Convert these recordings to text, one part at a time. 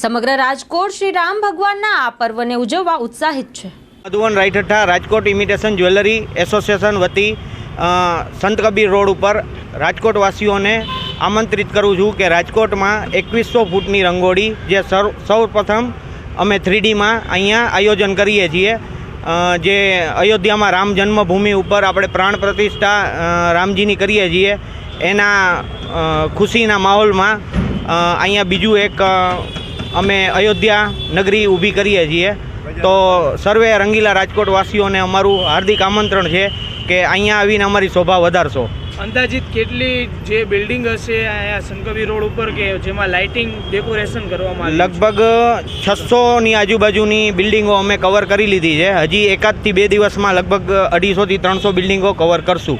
સમગ્ર રાજકોટ શ્રી રામ ભગવાનના આ પર્વને ઉજવવા ઉત્સાહિત છે. મધુવન રાઈઠઠા રાજકોટ ઇમિટેશન જ્વેલરી એસોસિએશન વતી સંત કબીર રોડ ઉપર રાજકોટવાસીઓને આમંત્રિત કરું છું કે રાજકોટમાં એકવીસો ફૂટની રંગોળી જે સર્વ સૌ પ્રથમ અમે થ્રીડીમાં અહીંયા આયોજન કરીએ છીએ. જે અયોધ્યામાં રામ જન્મભૂમિ ઉપર આપણે પ્રાણ પ્રતિષ્ઠા રામજીની કરીએ છીએ. એના ખુશીના માહોલમાં અહીંયા બીજું એક અમે અયોધ્યા નગરી ઊભી કરીએ છીએ. તો સર્વે રંગીલા રાજકોટવાસીઓને અમારું હાર્દિક આમંત્રણ છે કે અહીંયા આવીને અમારી શોભા વધારશો. અંદાજિત કેટલી જે બિલ્ડિંગ હશે અહીંયા સંકવી રોડ ઉપર કે જેમાં લાઇટિંગ ડેકોરેશન કરવામાં લગભગ છસોની આજુબાજુની બિલ્ડિંગો અમે કવર કરી લીધી છે. હજી એકાદથી બે દિવસમાં લગભગ અઢીસોથી ત્રણસો બિલ્ડિંગો કવર કરશું.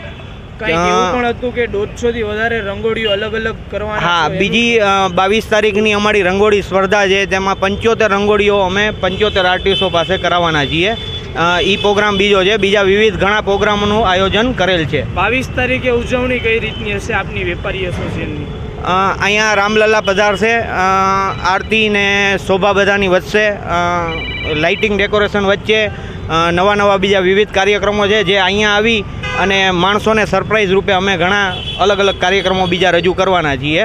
કંઈક એવું પણ હતું કે દોઢસો વધારે રંગોળીઓ અલગ અલગ કરવાના હા બીજી બાવીસ તારીખની અમારી રંગોળી સ્પર્ધા છે તેમાં પંચોતેર રંગોળીઓ અમે પંચોતેર આર્ટિસ્ટો પાસે કરાવવાના છીએ. એ પ્રોગ્રામ બીજો છે બીજા વિવિધ ઘણા પ્રોગ્રામોનું આયોજન કરેલ છે. બાવીસ તારીખે ઉજવણી કઈ રીતની હશે આપની વેપારી એસોસિએશનની અહીંયા રામલલ્લા પધારશે છે આરતી ને શોભા બધાની વચ્ચે લાઇટિંગ ડેકોરેશન વચ્ચે નવા નવા બીજા વિવિધ કાર્યક્રમો છે જે અહીંયા આવી અને માણસોને સરપ્રાઇઝ રૂપે અમે ઘણા અલગ અલગ કાર્યક્રમો બીજા રજૂ કરવાના છીએ.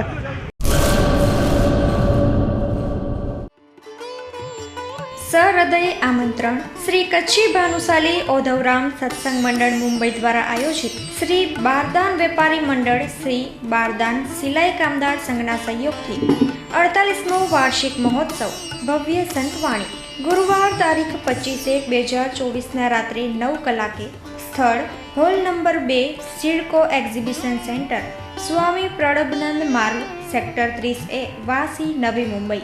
સહૃદય આમંત્રણ શ્રી કચ્છી ભાનુશાલી ઓધવરામ સત્સંગ મંડળ મુંબઈ દ્વારા આયોજિત શ્રી બારદાન વેપારી મંડળ શ્રી બારદાન સિલાઈ કામદાર સંઘના સહયોગથી અડતાલીસમો વાર્ષિક મહોત્સવ ભવ્ય સંતવાણી ગુરુવાર તારીખ પચીસ એક બે હજાર ચોવીસના રાત્રે નવ કલાકે સ્થળ હોલ નંબર બે સિડકો એક્ઝિબિશન સેન્ટર, સ્વામી પ્રણબનંદ માર્ગ, સેક્ટર ત્રીસ એ, વાસી, નવી મુંબઈ.